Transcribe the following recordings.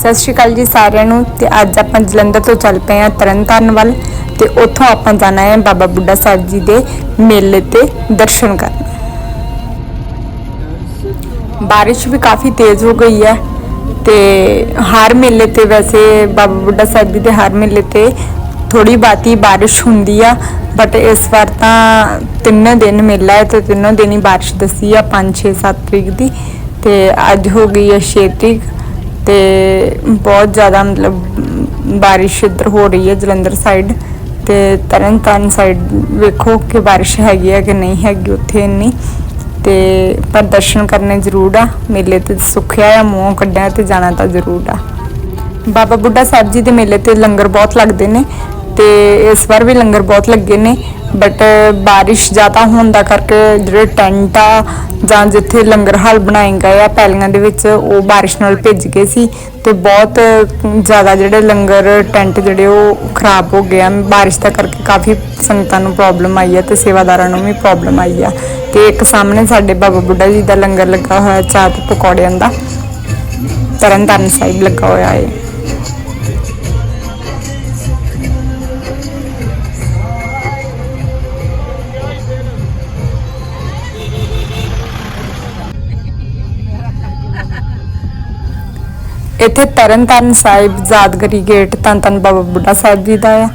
ਸਤਿ ਸ਼੍ਰੀ ਅਕਾਲ ਜੀ ਸਾਰਿਆਂ ਨੂੰ ਤੇ ਅੱਜ ਆਪਾਂ ਜਲੰਧਰ ਤੋਂ ਚੱਲ ਪਏ ਹਾਂ ਤਰਨਤਾਰਨ ਵੱਲ ਤੇ ਉੱਥੋਂ ਆਪਾਂ ਜਾਣਾ ਹੈ ਬਾਬਾ ਬੁੱਢਾ ਸਾਹਿਬ ਜੀ ਦੇ ਮੇਲੇ ਤੇ ਦਰਸ਼ਨ ਕਰਨ। ਬਾਰਿਸ਼ ਵੀ ਕਾਫੀ ਤੇਜ਼ ਹੋ ਗਈ ਹੈ ਤੇ ਹਰ ਮੇਲੇ ਤੇ ਵੈਸੇ ਬਾਬਾ ਬੁੱਢਾ ਸਾਹਿਬ ਜੀ ਦੇ ਹਰ ਮੇਲੇ ਤੇ ਥੋੜੀ ਬਾਤੀ ਬਾਰਿਸ਼ ਹੁੰਦੀ ਆ ਬਟ ਇਸ ਵਾਰ ਤਾਂ ਤਿੰਨ ਦਿਨ ਮੇਲਾ ਹੈ ਤੇ ਤਿੰਨੋਂ ਦਿਨ ਹੀ ਬਾਰਿਸ਼ ਦੱਸੀ ਆ 5 6 7 ਤਰੀਕ ਦੀ ਤੇ ਅੱਜ ਹੋ ਗਈ ਹੈ 6 ਤਰੀਕ। ਤੇ ਬਹੁਤ ਜ਼ਿਆਦਾ ਮਤਲਬ ਬਾਰਿਸ਼ ਇੱਧਰ ਹੋ ਰਹੀ ਹੈ ਜਲੰਧਰ ਸਾਈਡ ਤੇ ਤਰਨਤਾਰਨ ਸਾਈਡ ਵੇਖੋ ਕਿ ਬਾਰਿਸ਼ ਹੈਗੀ ਹੈ ਕਿ ਨਹੀਂ ਹੈਗੀ ਉੱਥੇ ਇੰਨੀ। ਤੇ ਪਰ ਦਰਸ਼ਨ ਕਰਨੇ ਜ਼ਰੂਰ ਆ, ਮੇਲੇ ਤੇ ਸੁੱਖਿਆ ਆ, ਮੂੰਹ ਕੱਢਿਆ ਤੇ ਜਾਣਾ ਤਾਂ ਜ਼ਰੂਰ ਆ। ਬਾਬਾ ਬੁੱਢਾ ਸਾਹਿਬ ਜੀ ਦੇ ਮੇਲੇ ਤੇ ਲੰਗਰ ਬਹੁਤ ਲੱਗਦੇ ਨੇ ਤੇ ਇਸ ਵਾਰ ਵੀ ਲੰਗਰ ਬਹੁਤ ਲੱਗੇ ਨੇ ਬਟ ਬਾਰਿਸ਼ ਜ਼ਿਆਦਾ ਹੋਣ ਦਾ ਕਰਕੇ ਜਿਹੜੇ ਟੈਂਟ ਆ ਜਾਂ ਜਿੱਥੇ ਲੰਗਰ ਹਾਲ ਬਣਾਏ ਗਏ ਆ, ਪੈਲੀਆਂ ਦੇ ਵਿੱਚ, ਉਹ ਬਾਰਿਸ਼ ਨਾਲ ਭਿੱਜ ਗਏ ਸੀ ਤੇ ਬਹੁਤ ਜ਼ਿਆਦਾ ਜਿਹੜੇ ਲੰਗਰ ਟੈਂਟ ਜਿਹੜੇ ਉਹ ਖਰਾਬ ਹੋ ਗਏ ਆ। ਬਾਰਿਸ਼ ਦਾ ਕਰਕੇ ਕਾਫੀ ਸੰਗਤਾਂ ਨੂੰ ਪ੍ਰੋਬਲਮ ਆਈ ਆ ਤੇ ਸੇਵਾਦਾਰਾਂ ਨੂੰ ਵੀ ਪ੍ਰੋਬਲਮ ਆਈ ਆ ਤੇ ਇੱਕ ਸਾਹਮਣੇ ਸਾਡੇ ਬਾਬਾ ਬੁੱਢਾ ਜੀ ਦਾ ਲੰਗਰ ਲੱਗਾ ਹੋਇਆ ਚਾਹ ਤੇ ਪਕੌੜਿਆਂ ਦਾ, ਤਰਨਤਾਰਨ ਸਾਹਿਬ ਲੱਗਾ ਹੋਇਆ ਹੈ ਇੱਥੇ ਤਰਨਤਾਰਨ ਸਾਹਿਬ ਯਾਦਗਾਰੀ ਗੇਟ ਧੰਨ ਧੰਨ ਬਾਬਾ ਬੁੱਢਾ ਸਾਹਿਬ ਜੀ ਦਾ ਆ।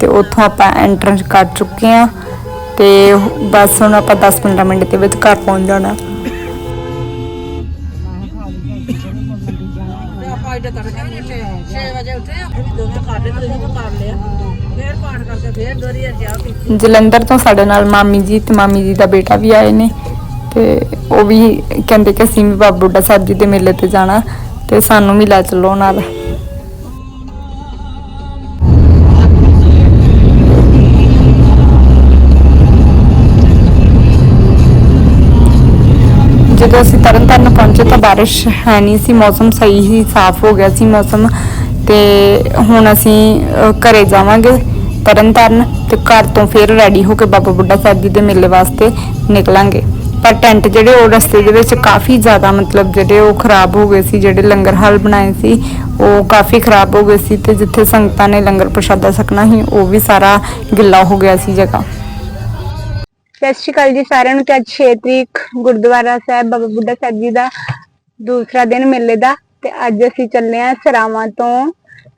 ਤੇ ਉੱਥੋਂ ਆਪਾਂ ਐਂਟਰ ਕਰ ਚੁੱਕੇ ਆ ਤੇ ਬਸ ਹੁਣ ਆਪਾਂ 10-15 ਮਿੰਟ ਦੇ ਵਿੱਚ ਘਰ ਪਹੁੰਚ ਜਾਣਾ। ਆਪਾਂ ਇੱਥੇ ਤੜਕੇ 6 ਵਜੇ ਉੱਠੇ ਆ ਦੋਵੇਂ ਕਾਢੇ ਤੇ ਦੋਵੇਂ ਕਰ ਲਿਆ ਜਲੰਧਰ ਤੋਂ ਸਾਡੇ ਨਾਲ ਮਾਮੀ ਜੀ ਤੇ ਮਾਮੀ ਜੀ ਦਾ ਬੇਟਾ ਵੀ ਆਏ ਨੇ। ਤੇ ਉਹ ਵੀ ਕਹਿੰਦੇ ਕਿ ਅਸੀਂ ਵੀ ਬਾਬਾ ਬੁੱਢਾ ਸਾਹਿਬ ਜੀ ਦੇ ਮੇਲੇ ਤੇ ਜਾਣਾ। ਤੇ ਸਾਨੂੰ ਵੀ ਲੈ ਚੱਲੋ ਨਾਲ। ਜਦੋਂ ਅਸੀਂ ਤਰਨਤਾਰਨ ਪਹੁੰਚੇ ਤਾਂ ਬਾਰਿਸ਼ ਹੈ ਨਹੀਂ ਸੀ, ਮੌਸਮ ਸਹੀ ਸੀ ਸਾਫ਼ ਹੋ ਗਿਆ ਸੀ ਮੌਸਮ। ਤੇ ਹੁਣ ਅਸੀਂ ਘਰੇ ਜਾਵਾਂਗੇ ਤਰਨਤਾਰਨ ਤੇ ਘਰ ਤੋਂ ਫਿਰ ਰੈਡੀ ਹੋ ਕੇ ਬਾਬਾ ਬੁੱਢਾ ਸਾਹਿਬ ਜੀ ਦੇ ਮੇਲੇ ਵਾਸਤੇ ਨਿਕਲਾਂਗੇ। ਪਰ ਟੈਂਟ ਜਿਹੜੇ ਉਹ ਰਸਤੇ ਦੇ ਵਿੱਚ ਕਾਫੀ ਜ਼ਿਆਦਾ ਮਤਲਬ ਜਿਹੜੇ ਉਹ ਖਰਾਬ ਹੋ ਗਏ ਸੀ, ਜਿਹੜੇ ਲੰਗਰ ਹਾਲ ਬਣਾਏ ਸੀ, ਉਹ ਕਾਫੀ ਖਰਾਬ ਹੋ ਗਏ ਸੀ ਤੇ ਜਿੱਥੇ ਸੰਗਤਾਂ ਨੇ ਲੰਗਰ ਪ੍ਰਸ਼ਾਦਾ ਛਕਣਾ ਸੀ, ਉਹ ਵੀ ਸਾਰਾ ਗਿੱਲਾ ਹੋ ਗਿਆ ਸੀ ਜਗ੍ਹਾ। ਸਤਿ ਸ਼੍ਰੀ ਅਕਾਲ ਜੀ ਸਾਰਿਆਂ ਨੂੰ, ਤੇ ਅੱਜ 6 ਤਰੀਕ ਗੁਰਦੁਆਰਾ ਸਾਹਿਬ, ਬਾਬਾ ਬੁੱਢਾ ਸਾਹਿਬ ਜੀ ਦਾ ਦੂਸਰਾ ਦਿਨ ਮੇਲੇ ਦਾ, ਤੇ ਅੱਜ ਅਸੀਂ ਚੱਲੇ ਆ ਸਰਾਵਾਂ ਤੋਂ,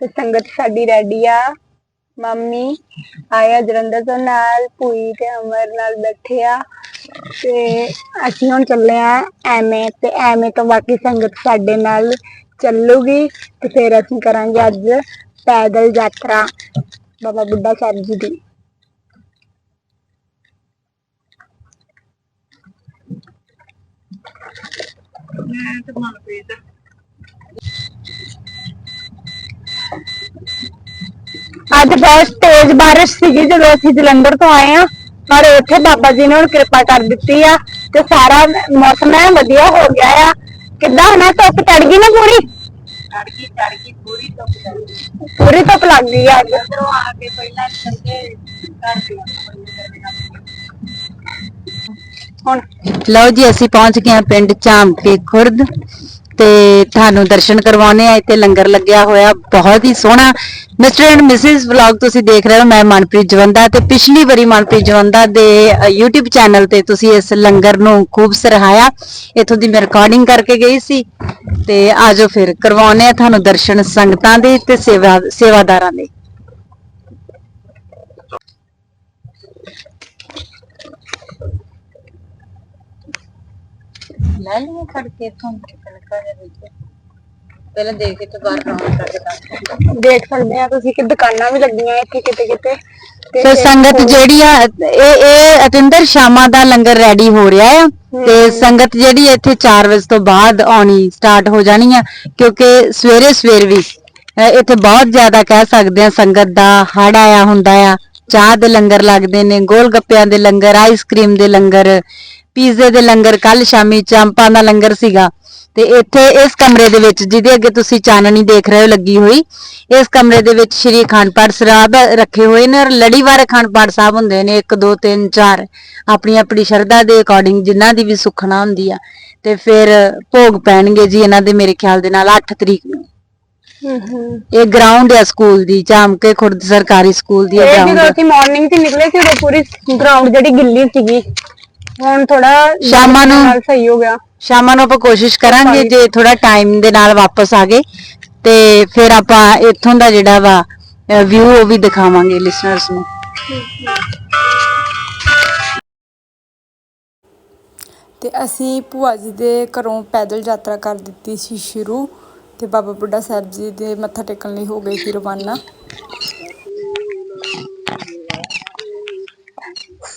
ਤੇ ਸੰਗਤ ਸਾਡੀ ਰੈਡੀ ਆ। ਮੰਮੀ ਆਇਆ ਜਲੰਧਰ ਤੋਂ ਨਾਲ ਪੂਈ ਤੇ ਅਮਰ ਨਾਲ ਬੈਠੇ ਆ। ਤੇ ਅਸੀਂ ਹੁਣ ਚੱਲੇ ਆ ਐਵੇਂ ਤੇ ਐਵੇਂ ਤੋਂ ਬਾਕੀ ਸੰਗਤ ਸਾਡੇ ਨਾਲ ਚੱਲੂਗੀ ਤੇ ਫਿਰ ਅਸੀਂ ਕਰਾਂਗੇ ਅੱਜ ਪੈਦਲ ਯਾਤਰਾ ਬਾਬਾ ਬੁੱਢਾ ਸਾਹਿਬ ਜੀ ਦੀ। ਮੈਂ ਤੇ ਮਨਪ੍ਰੀਤ ਅੱਜ ਬਹੁਤ ਤੇਜ਼ ਬਾਰਿਸ਼ ਸੀਗੀ ਜਦੋਂ ਅਸੀਂ ਜਲੰਧਰ ਤੋਂ ਆਏ ਆ। ਪਰ ਉੱਥੇ ਬਾਬਾ ਜੀ ਨੇ ਹੁਣ ਕਿਰਪਾ ਕਰ ਦਿੱਤੀ ਆ ਤੇ ਸਾਰਾ ਮੌਸਮ ਐ ਵਧੀਆ ਹੋ ਗਿਆ ਆ। ਕਿੱਦਾਂ ਨਾ ਧੁੱਪ ਚੜ ਗਈ ਨਾ ਪੂਰੀ? ਪੂਰੀ ਚੜਕੀ ਪੂਰੀ ਧੁੱਪ ਲੱਗ ਗਈ ਆ। ਅੱਜ ਉਧਰੋਂ ਆ ਕੇ ਪਹਿਲਾਂ ਹੁਣ ਲਓ ਜੀ ਅਸੀਂ ਪਹੁੰਚ ਗਏ ਹਾਂ ਪਿੰਡ ਝਾਮਕੇ ਖੁਰਦ। ਤੇ ਤੁਹਾਨੂੰ ਦਰਸ਼ਨ ਕਰਵਾਉਣੇ ਆ ਇੱਥੇ ਲੰਗਰ ਲੱਗਿਆ ਹੋਇਆ ਬਹੁਤ ਹੀ ਸੋਹਣਾ। ਮਿਸਟਰ ਐਂਡ ਮਿਸਿਸ ਵਲੌਗ ਤੁਸੀਂ ਦੇਖ ਰਹੇ ਹੋ ਮੈਂ ਮਨਪ੍ਰੀਤ ਜਵੰਦਾ ਤੇ ਪਿਛਲੀ ਵਾਰੀ ਮਨਪ੍ਰੀਤ ਜਵੰਦਾ ਦੇ ਅ, YouTube ਚੈਨਲ ਤੇ ਤੁਸੀਂ ਇਸ ਲੰਗਰ ਨੂੰ ਖੂਬ ਸਰਾਹਾਇਆ ਇੱਥੋਂ ਦੀ ਮੈਂ ਰਿਕਾਰਡਿੰਗ ਕਰਕੇ ਗਈ ਸੀ ਤੇ ਆਜੋ ਫਿਰ ਕਰਵਾਉਣੇ ਆ ਤੁਹਾਨੂੰ ਦਰਸ਼ਨ ਸੰਗਤਾਂ ਦੇ ਤੇ ਸੇਵਾ ਸੇਵਾਦਾਰਾਂ ਦੇ। ਲੈ ਲਿਆ ਖੜ ਕੇ ਇੱਥੋਂ ਪਹਿਲਾਂ ਦੇਖ ਕੇ ਤੇ ਬਾਹਰ ਰਾਉਂਡ ਕਰਕੇ ਦੱਸ ਦੇਖ ਸਕਦੇ ਆ ਤੁਸੀਂ ਕਿ ਦੁਕਾਨਾਂ ਵੀ ਲੱਗੀਆਂ ਇੱਥੇ ਕਿਤੇ ਕਿਤੇ। ਤੇ ਸੰਗਤ ਜਿਹੜੀ ਆ ਇਹ ਇਹ ਅਤਿੰਦਰ ਸ਼ਾਮਾਂ ਦਾ ਲੰਗਰ ਰੈਡੀ ਹੋ ਰਿਹਾ ਆ। ਤੇ ਸੰਗਤ ਜਿਹੜੀ ਇੱਥੇ 4 ਵਜੇ ਤੋਂ ਬਾਅਦ ਆਉਣੀ ਸਟਾਰਟ ਹੋ ਜਾਣੀ ਆ ਕਿਉਂਕਿ ਸਵੇਰੇ ਸਵੇਰ ਵੀ ਇੱਥੇ ਬਹੁਤ ਜ਼ਿਆਦਾ ਕਹਿ ਸਕਦੇ ਆ ਸੰਗਤ ਦਾ ਹੜ ਆਇਆ ਹੁੰਦਾ ਆ। ਚਾਹ ਦੇ ਲੰਗਰ ਲੱਗਦੇ ਨੇ ਗੋਲ ਗੱਪਿਆਂ ਦੇ ਲੰਗਰ ਆਈਸਕ੍ਰੀਮ ਦੇ ਲੰਗਰ ਪੀਜ਼ੇ ਦੇ ਲੰਗਰ ਕੱਲ ਸ਼ਾਮੀ ਚਾਂਪਾਂ ਦਾ ਲੰਗਰ ਸੀਗਾ। ਤੇ ਇੱਥੇ ਇਸ ਕਮਰੇ ਦੇ ਵਿੱਚ ਜਿਹਦੇ ਅੱਗੇ ਤੁਸੀਂ ਚਾਨਣੀ ਦੇਖ ਰਹੇ ਹੋ ਲੱਗੀ ਹੋਈ ਇਸ ਕਮਰੇ ਦੇ ਵਿੱਚ ਸ਼੍ਰੀ ਅਖੰਡ ਪਾਠ ਸਾਹਿਬ ਰੱਖੇ ਹੋਏ ਨੇ ਔਰ ਲੜੀਵਾਰ ਅਖੰਡ ਪਾਠ ਸਾਹਿਬ ਹੁੰਦੇ ਨੇ। 1 2 3 4 ਆਪਣੀ ਆਪਣੀ ਸ਼ਰਧਾ ਦੇ ਅਕੋਰਡਿੰਗ ਜਿਨ੍ਹਾਂ ਦੀ ਵੀ ਸੁਖਣਾ ਹੁੰਦੀ ਆ। ਤੇ ਫਿਰ ਭੋਗ ਪੈਣਗੇ ਜੀ ਇਹਨਾਂ ਦੇ ਮੇਰੇ ਖਿਆਲ ਦੇ ਨਾਲ 8 ਤਰੀਕ ਨੂੰ। ਇਹ ਗਰਾਊਂਡ ਹੈ ਸਕੂਲ ਦੀ ਜਾਮਕੇ ਖੁਰਦ ਸਰਕਾਰੀ ਸਕੂਲ ਦੀ ਇਹ ਗਰਾਊਂਡ ਜਦੋਂ ਅਸੀਂ ਮਾਰਨਿੰਗ 'ਚ ਨਿਕਲੇ ਸੀ ਉਦੋਂ ਪੂਰੀ ਗਰਾਊਂਡ ਜਿਹੜੀ ਗਿੱਲੀ ਸੀਗੀ। ਹੁਣ ਥੋੜਾ ਸ਼ਾਮਾਂ ਨੂੰ- ਨਾਲ ਸਹੀ ਹੋ ਗਿਆ। ਸ਼ਾਮਾਂ ਨੂੰ ਆਪਾਂ ਕੋਸ਼ਿਸ਼ ਕਰਾਂਗੇ ਜੇ ਥੋੜਾ ਟਾਈਮ ਦੇ ਨਾਲ ਵਾਪਸ ਆ ਗਏ ਤੇ ਫਿਰ ਆਪਾਂ ਇੱਥੋਂ ਦਾ ਜਿਹੜਾ ਵਾ ਵਿਊ ਉਹ ਵੀ ਦਿਖਾਵਾਂਗੇ ਲਿਸਨਰਸ ਨੂੰ। ਤੇ ਅਸੀਂ ਭੂਆ ਜੀ ਦੇ ਘਰੋਂ ਪੈਦਲ ਯਾਤਰਾ ਕਰ ਦਿੱਤੀ ਸੀ ਸ਼ੁਰੂ ਤੇ ਬਾਬਾ ਬੁੱਢਾ ਸਾਹਿਬ ਜੀ ਦੇ ਮੱਥਾ ਟੇਕਣ ਲਈ ਹੋ ਗਏ ਸੀ ਰਵਾਨਾ।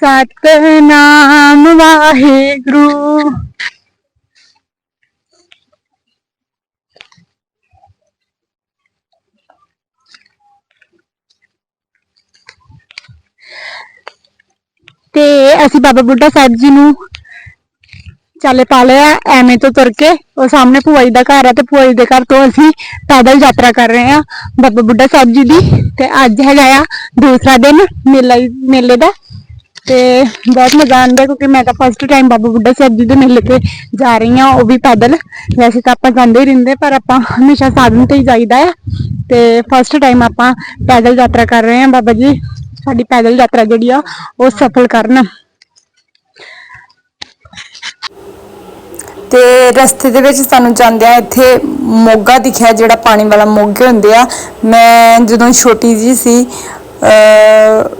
ਸਤਨਾਮ ਵਾਹਿਗੁਰੂ। ਤੇ ਅਸੀਂ ਬਾਬਾ ਬੁੱਢਾ ਸਾਹਿਬ ਜੀ ਨੂੰ ਚਾਲੇ ਪਾ ਲਿਆ, ਐਵੇਂ ਤੋਂ ਤੁਰ ਕੇ। ਉਹ ਸਾਹਮਣੇ ਭੂਆ ਜੀ ਦਾ ਘਰ ਹੈ ਤੇ ਭੂਆ ਜੀ ਦੇ ਘਰ ਤੋਂ ਅਸੀਂ ਪੈਦਲ ਯਾਤਰਾ ਕਰ ਰਹੇ ਹਾਂ ਬਾਬਾ ਬੁੱਢਾ ਸਾਹਿਬ ਜੀ ਦੀ। ਤੇ ਅੱਜ ਹੈਗਾ ਆ ਦੂਸਰਾ ਦਿਨ ਮੇਲਾ ਮੇਲੇ ਦਾ। ਤੇ ਬਹੁਤ ਮਜ਼ਾ ਆਉਂਦਾ ਕਿਉਂਕਿ ਮੈਂ ਤਾਂ ਫਸਟ ਟਾਈਮ ਬਾਬਾ ਬੁੱਢਾ ਸਾਹਿਬ ਜੀ ਦੇ ਮੇਲੇ ਤੇ ਜਾ ਰਹੀ ਹਾਂ, ਉਹ ਵੀ ਪੈਦਲ। ਵੈਸੇ ਤਾਂ ਆਪਾਂ ਜਾਂਦੇ ਹੀ ਰਹਿੰਦੇ, ਪਰ ਆਪਾਂ ਹਮੇਸ਼ਾ ਸਾਧਨ ਤੇ ਹੀ ਜਾਈਦਾ ਆ। ਤੇ ਫਸਟ ਟਾਈਮ ਆਪਾਂ ਪੈਦਲ ਯਾਤਰਾ ਕਰ ਰਹੇ ਹਾਂ ਬਾਬਾ ਜੀ। ਸਾਡੀ ਪੈਦਲ ਯਾਤਰਾ ਜਿਹੜੀ ਆ, ਉਹ ਸਫਲ ਕਰਨ। ਤੇ ਰਸਤੇ ਦੇ ਵਿੱਚ ਸਾਨੂੰ ਜਾਂਦਿਆਂ ਇੱਥੇ ਮੋਗਾ ਦਿਖਿਆ, ਜਿਹੜਾ ਪਾਣੀ ਵਾਲਾ ਮੋਗੇ ਹੁੰਦੇ ਆ। ਮੈਂ ਜਦੋਂ ਛੋਟੀ ਜੀ ਸੀ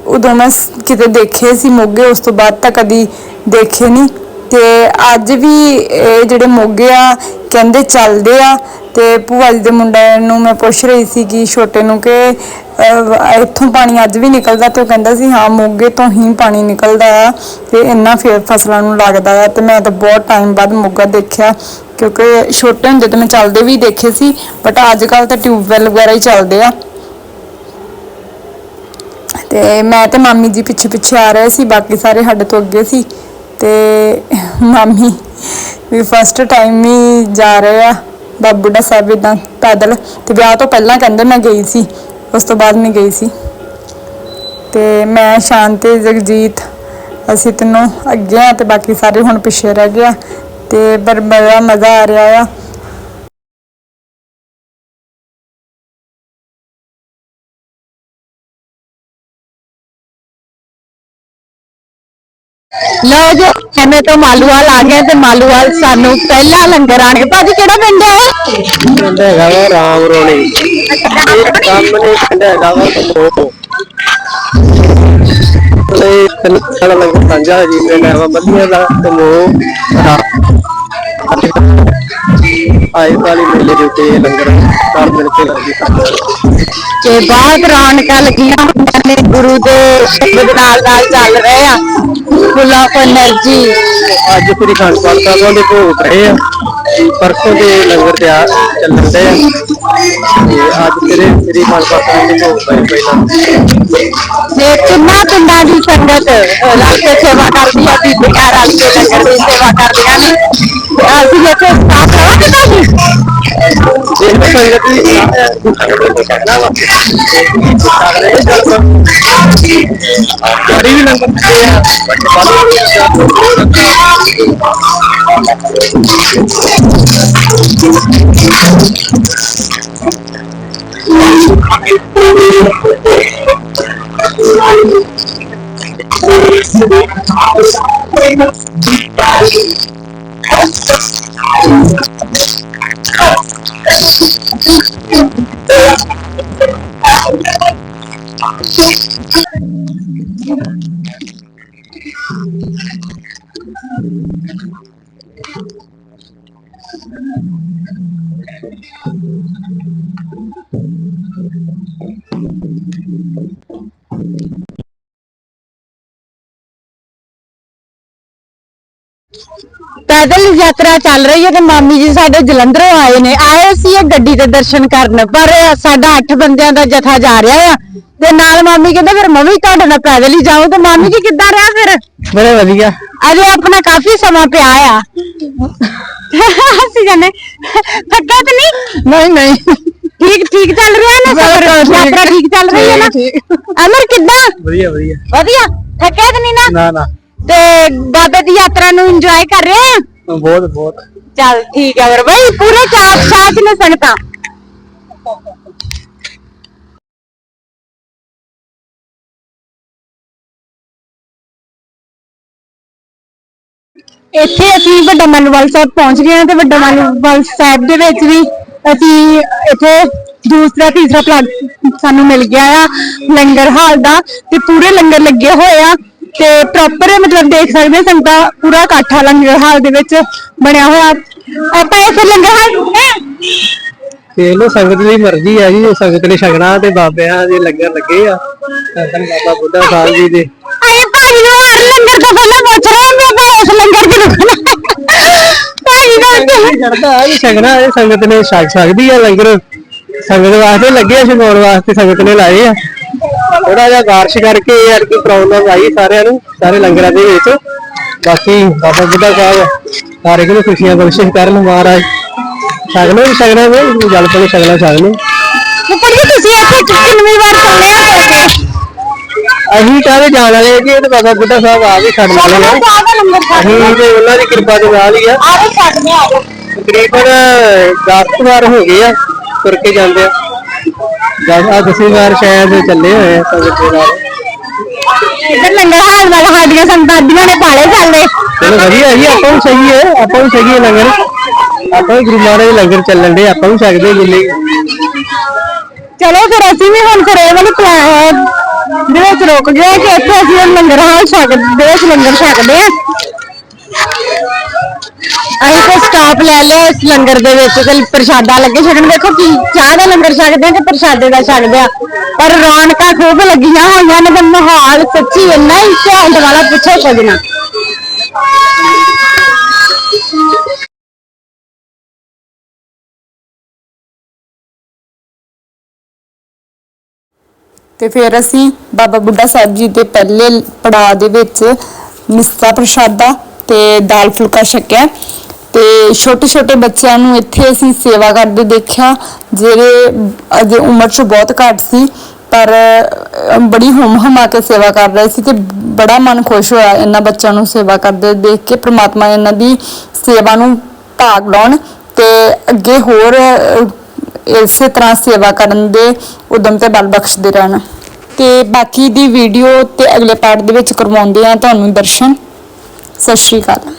ਉਦੋਂ ਮੈਂ ਕਿਤੇ ਦੇਖੇ ਸੀ ਮੋਗੇ, ਉਸ ਤੋਂ ਬਾਅਦ ਤਾਂ ਕਦੀ ਦੇਖੇ ਨਹੀਂ ਤੇ ਅੱਜ ਵੀ ਇਹ ਜਿਹੜੇ ਮੋਗੇ ਆ, ਕਹਿੰਦੇ ਚੱਲਦੇ ਆ। ਤੇ ਭੂਆ ਜੀ ਦੇ ਮੁੰਡੇ ਨੂੰ ਮੈਂ ਪੁੱਛ ਰਹੀ ਸੀ ਕਿ ਛੋਟੇ ਨੂੰ ਕਿ ਇੱਥੋਂ ਪਾਣੀ ਅੱਜ ਵੀ ਨਿਕਲਦਾ? ਤੇ ਉਹ ਕਹਿੰਦਾ ਸੀ, ਹਾਂ, ਮੋਗੇ ਤੋਂ ਹੀ ਪਾਣੀ ਨਿਕਲਦਾ ਆ ਤੇ ਇੰਨਾ ਫੇਰ ਫਸਲਾਂ ਨੂੰ ਲੱਗਦਾ ਆ। ਤੇ ਮੈਂ ਤਾਂ ਬਹੁਤ ਟਾਈਮ ਬਾਅਦ ਮੋਗਾ ਦੇਖਿਆ, ਕਿਉਂਕਿ ਛੋਟੇ ਹੁੰਦੇ ਤੇ ਮੈਂ ਚੱਲਦੇ ਵੀ ਦੇਖੇ ਸੀ ਬਟ ਅੱਜ ਕੱਲ ਤਾਂ ਟਿਊਬਵੈਲ ਵਗੈਰਾ ਹੀ ਚੱਲਦੇ ਆ। ਤੇ ਮੈਂ ਤੇ ਮਾਮੀ ਜੀ ਪਿੱਛੇ ਪਿੱਛੇ ਆ ਰਹੇ ਸੀ, ਬਾਕੀ ਸਾਰੇ ਸਾਡੇ ਤੋਂ ਅੱਗੇ ਸੀ। ਤੇ ਮਾਮੀ ਵੀ ਫਸਟ ਟਾਈਮ ਹੀ ਜਾ ਰਹੇ ਆ। ਬਾਬਾ ਬੁੱਢਾ ਸਾਹਿਬ ਇਦਾਂ ਪੈਦਲ, ਤੇ ਵਿਆਹ ਤੋਂ ਪਹਿਲਾਂ ਕਹਿੰਦੇ ਮੈਂ ਗਈ ਸੀ, ਉਸ ਤੋਂ ਬਾਅਦ ਨਹੀਂ ਗਈ ਸੀ। ਤੇ ਮੈਂ, ਸ਼ਾਂਤੀ, ਜਗਜੀਤ, ਅਸੀਂ ਤਿੰਨੋਂ ਅੱਗੇ ਆ ਤੇ ਬਾਕੀ ਸਾਰੇ ਹੁਣ ਪਿੱਛੇ ਰਹਿ ਗਏ ਆ। ਤੇ ਪਰ ਬੜਾ ਮਜ਼ਾ ਆ ਰਿਹਾ ਆ। ਲਓ ਜੀ ਐਵੇਂ ਤੋਂ ਮਾਲੂਵਾਲ ਆ ਗਏ ਤੇ ਮਾਲੂਵਾਲ ਸਾਨੂੰ ਪਹਿਲਾ ਲੰਗਰ ਆਣੇ ਭਾਜੀ ਕਿਹੜਾ ਪਿੰਡ ਹੈ? ਪਿੰਡ ਹੈਗਾ ਵਾ ਰਾਮ ਰੋਣੀ। ਇਹ ਸਾਹਮਣੇ ਪਿੰਡ ਹੈਗਾ ਵਾ ਸਮੋਹ ਤੇ ਸਾਡਾ ਲੰਗਰ ਸਾਂਝਾ ਜੀ ਪਿੰਡ ਹੈਗਾ ਵਧੀਆ ਦਾ ਸਮੋਹ ਆਏ ਵਾਲੀ ਮੇਲੇ ਦੇ ਉੱਤੇ ਲੰਗਰ ਕਰ ਮਿਲ ਕੇ ਲੱਗਦੀ ਤੇ ਬਹੁਤ ਰੌਣਕਾਂ ਲੱਗੀਆਂ। ਨੇ ਗੁਰੂ ਦੇ ਸ਼ਬਦ ਨਾਲ ਨਾਲ ਚੱਲ ਰਹੇ ਆ। ਫੁੱਲ ਆਫ એનર્ਜੀ ਅੱਜ ਸ੍ਰੀ ਖੰਡ ਸਾਹਿਬ ਸਾਹਿਬਾਂ ਦੇ ਭੋਗ ਰਹੇ ਆ। ਪਰਸੋਂ ਦੇ ਲੰਗਰ ਤਿਆਰ ਚੱਲਣ ਦੇ ਆ। ਤੇ ਅੱਜ ਤੇਰੇ ਸ੍ਰੀ ਖੰਡ ਸਾਹਿਬ ਦੇ ਭੋਗ ਪਏ ਪਹਿਲਾਂ। ਤੇ ਕਿੰਨਾ ਪਿੰਡਾਂ ਦੀ ਸੰਗਤ ਰਲ ਕੇ ਸੇਵਾ ਕਰਦੀ ਆ ਵੀ ਬਿਨਾਂ ਰਲ ਕੇ ਲੰਗਰ ਦੀ ਸੇਵਾ ਕਰਦੀਆਂ ਨੇ। ਅਸੀਂ ਇੱਥੇ ਸਟਾਫ ਰਵਾਂਗੇ ਤੁਹਾਡੀ అడవి Thank you. Thank you. ਪੈਦਲ ਯਾਤਰਾ ਚੱਲ ਰਹੀ ਹੈ ਤੇ ਮਾਮੀ ਜੀ ਸਾਡੇ ਜਲੰਧਰੋਂ ਆਏ ਨੇ। ਆਏ ਸੀ ਇਹ ਗੱਡੀ ਤੇ ਦਰਸ਼ਨ ਕਰਨ ਪਰ ਸਾਡਾ 8 ਬੰਦਿਆਂ ਦਾ ਜਥਾ ਜਾ ਰਿਹਾ ਆ ਤੇ ਨਾਲ ਮਾਮੀ ਕਹਿੰਦੇ ਫਿਰ ਮੈਂ ਵੀ ਤੁਹਾਡੇ ਨਾਲ ਪੈਦਲ ਹੀ ਜਾਉਂ ਤੇ ਮਾਮੀ ਜੀ ਕਿੱਦਾਂ ਰਿਹਾ ਫਿਰ? ਬੜੇ ਵਧੀਆ। ਅਜੇ ਆਪਣਾ ਕਾਫੀ ਸਮਾਂ ਪਿਆ ਆ। ਅਸੀਂ ਜਾਨੇ ਥੱਕਾ ਤਾਂ ਨਹੀਂ? ਨਹੀਂ ਨਹੀਂ। ਠੀਕ ਠੀਕ ਚੱਲ ਰਿਹਾ ਨਾ ਸਫ਼ਰ? ਯਾਤਰਾ ਠੀਕ ਚੱਲ ਰਹੀ ਹੈ ਨਾ? ਅਮਰ ਕਿੱਦਾਂ? ਵਧੀਆ ਵਧੀਆ। ਵਧੀਆ। ਥੱਕਿਆ ਤਾਂ ਨਹੀਂ ਨਾ? ਨਾ ਨਾ। ਤੇ ਬਾਬੇ ਦੀ ਯਾਤਰਾ ਨੂੰ ਇੰਜੋਏ ਕਰ ਰਹੇ ਆ? ਬਹੁਤ ਬਹੁਤ। ਚੱਲ ਠੀਕ ਹੈ ਫਿਰ ਬਈ ਪੂਰੇ ਚਾਰ ਸਾਥ ਨੇ ਸੰਗਤਾਂ ਇੱਥੇ ਅਸੀਂ ਵੱਡਾ ਮਨਵਾਲ ਸਾਹਿਬ ਪਹੁੰਚ ਗਏ ਹਾਂ ਤੇ ਵੱਡਾ ਮਨਵਾਲ ਸਾਹਿਬ ਦੇ ਵਿੱਚ ਵੀ ਅਸੀਂ ਇੱਥੇ ਦੂਸਰਾ ਤੀਸਰਾ ਪਲਾਟ ਸਾਨੂੰ ਮਿਲ ਗਿਆ ਆ ਲੰਗਰ ਹਾਲ ਦਾ ਤੇ ਪੂਰੇ ਲੰਗਰ ਲੱਗੇ ਹੋਏ ਆ। ਤੇ ਪ੍ਰੋਪਰ ਮਤਲਬ ਦੇਖ ਸਕਦੇ ਸੰਗਤਾਂ ਪੂਰਾ ਇਕੱਠਾ ਲੰਗਰ ਹਾਲ ਦੇ ਵਿੱਚ ਬਣਿਆ ਹੋਇਆ। ਆਪਾਂ ਇੱਥੇ ਲੰਗਰ ਹਾਲ ਤੇ ਲੋ ਸੰਗਤ ਦੀ ਮਰਜ਼ੀ ਹੈ ਜੀ ਜੋ ਸੰਗਤ ਨੇ ਛਕਣਾ ਤੇ ਬਾਬਿਆਂ ਦੇ ਲੰਗਰ ਲੱਗੇ ਆ। ਧੰਨ ਬਾਬਾ ਬੁੱਢਾ ਸਾਹਿਬ ਜੀ ਦੇ। ਅਰੇ ਭਾਈ ਨੂੰ ਹਰ ਲੰਗਰ ਤੋਂ ਪਹਿਲਾਂ ਪੁੱਛ ਰਹੇ ਮੈਂ ਤਾਂ ਉਸ ਲੰਗਰ ਚ ਰੁਕਣਾ ਭਾਈ ਨੂੰ ਚੜਦਾ ਇਹ ਛਕਣਾ ਇਹ ਸੰਗਤ ਨੇ ਛਕ ਸਕਦੀ ਆ ਲੰਗਰ। ਸੰਗਤ ਵਾਸਤੇ ਲੱਗੇ ਆ ਛਕਾਉਣ ਵਾਸਤੇ ਸੰਗਤ ਨੇ ਲਾਏ ਆ। ਥੋੜਾ ਜਿਹਾ ਬਾਰਿਸ਼ ਕਰਕੇ ਯਾਰ ਕੀ ਪ੍ਰੋਬਲਮ ਆਈ ਸਾਰਿਆਂ ਨੂੰ ਸਾਰੇ ਲੰਗਰਾਂ ਦੇ ਵਿੱਚ। ਬਾਕੀ ਬਾਬਾ ਬੁੱਢਾ ਸਾਹਿਬ ਸਾਰੇ ਨੂੰ ਖੁਸ਼ੀਆਂ ਬਖਸ਼ਿਸ਼ ਕਰਨ ਮਹਾਰਾਜ। ਛਕਣਾ ਵੀ ਛਕਣਾ ਵੇ ਜਲ ਪਣੇ ਛਕਣਾ ਛਕਣਾ ਉੱਪਰ ਜੀ ਤੁਸੀਂ ਇੱਥੇ ਕਿੰਨੀ ਵਾਰ ਚੱਲੇ ਆ ਕਰਕੇ ਅਸੀਂ ਕਾਹਦੇ ਜਾਣ ਵਾਲੇ ਆ ਜੀ ਇਹ ਤਾਂ ਬਾਬਾ ਬੁੱਢਾ ਸਾਹਿਬ ਆ ਵੀ ਛੱਡ ਵਾਲੇ ਆ ਛਕ ਅਸੀਂ ਤੇ ਉਹਨਾਂ ਦੀ ਕਿਰਪਾ ਦੇ ਨਾਲ ਹੀ ਆ। ਆਵੇ ਛੱਡਨੇ ਆ ਤਕਰੀਬਨ 10 ਵਾਰ ਹੋ ਗਏ ਆ ਤੁਰ ਕੇ ਜਾਂਦੇ ਆ। ਦਸ ਦਸਵੀਂ ਵਾਰ ਸ਼ਾਇਦ ਚੱਲੇ ਹੋਏ ਆ ਦੇ ਨਾਲ। ਇੱਧਰ ਲੰਗਰ ਹਾਲ ਵਾਲਾ ਸਾਡੀਆਂ ਸੰਗਤਾਂ ਅੱਧੀਆਂ ਨੇ ਪਾਲੇ ਚੱਲਦੇ। ਚਲੋ ਵਧੀਆ ਜੀ ਆਪਾਂ ਵੀ ਸਹੀ ਹੈ ਆਪਾਂ ਵੀ ਸਹੀ ਹੈ ਲੰਗਰ। ਆਪਾਂ ਵੀ ਗੁਰੂ ਮਹਾਰਾਜ ਦੇ ਲੰਗਰ ਚੱਲਣ ਦੇ ਆਪਾਂ ਵੀ ਛਕਦੇ ਜਿੰਨੇ ਚਲੋ ਫਿਰ ਅਸੀਂ ਵੀ ਹੁਣ ਫਿਰ ਇਹ ਵਾਲੀ ਪਲਾਨ ਦੇ ਵਿੱਚ ਰੁਕ ਗਏ ਕਿ ਇੱਥੇ ਅਸੀਂ ਹੁਣ ਲੰਗਰ ਹਾਲ ਛਕ ਦੇ ਵਿੱਚ ਲੰਗਰ ਛਕਦੇ ਆ। ਅਸੀਂ ਤਾਂ ਸਟਾਪ ਲੈ ਲਿਆ ਇਸ ਲੰਗਰ ਦੇ ਵਿੱਚ ਤੇ ਪ੍ਰਸ਼ਾਦਾ ਲੱਗੇ ਛਕਣ ਦੇਖੋ ਕੀ, ਚਾਹ ਦਾ ਲੰਗਰ ਛਕਦੇ ਆ ਕਿ ਪ੍ਰਸ਼ਾਦੇ ਦਾ ਛਕਦੇ ਆ? ਪਰ ਰੌਣਕਾਂ ਖੂਬ ਲੱਗੀਆਂ ਹੋਈਆਂ ਨੇ ਤੇ ਮਾਹੌਲ ਸੱਚੀ ਇੰਨਾ ਹੀ ਘੈਂਟ ਵਾਲਾ, ਪੁੱਛੋ ਕੁਝ ਨਾ। ਤੇ ਫਿਰ ਅਸੀਂ ਬਾਬਾ ਬੁੱਢਾ ਸਾਹਿਬ ਜੀ ਦੇ ਪਹਿਲੇ ਪੜਾਅ ਦੇ ਵਿੱਚ ਮਿੱਸਾ ਪ੍ਰਸ਼ਾਦਾ ਤੇ ਦਾਲ ਫੁਲਕਾ ਛਕਿਆ। ਤੇ ਛੋਟੇ ਛੋਟੇ ਬੱਚਿਆਂ ਨੂੰ ਇੱਥੇ ਅਸੀਂ ਸੇਵਾ ਕਰਦੇ ਦੇਖਿਆ ਜਿਹੜੇ ਅਜੇ ਉਮਰ 'ਚ ਬਹੁਤ ਘੱਟ ਸੀ ਪਰ ਬੜੀ ਹੁਮ ਹਮਾ ਕੇ ਸੇਵਾ ਕਰ ਰਹੇ ਸੀ ਤੇ ਬੜਾ ਮਨ ਖੁਸ਼ ਹੋਇਆ ਇਹਨਾਂ ਬੱਚਿਆਂ ਨੂੰ ਸੇਵਾ ਕਰਦੇ ਦੇਖ ਕੇ ਪ੍ਰਮਾਤਮਾ ਇਹਨਾਂ ਦੀ ਸੇਵਾ ਨੂੰ ਭਾਗ ਲਾਉਣ ਤੇ ਅੱਗੇ ਹੋਰ ਅਹ, ਇਸੇ ਤਰ੍ਹਾਂ ਸੇਵਾ ਕਰਨ ਦੇ ਉਦਮ ਤੇ ਬਲ ਬਖਸ਼ਦੇ ਰਹਿਣ। ਤੇ ਬਾਕੀ ਦੀ ਵੀਡੀਓ ਤੇ ਅਗਲੇ ਪਾਰਟ ਦੇ ਵਿੱਚ ਕਰਵਾਉਂਦੇ ਆ ਤੁਹਾਨੂੰ ਦਰਸ਼ਨ। ਸਤਿ ਸ਼੍ਰੀ ਅਕਾਲ।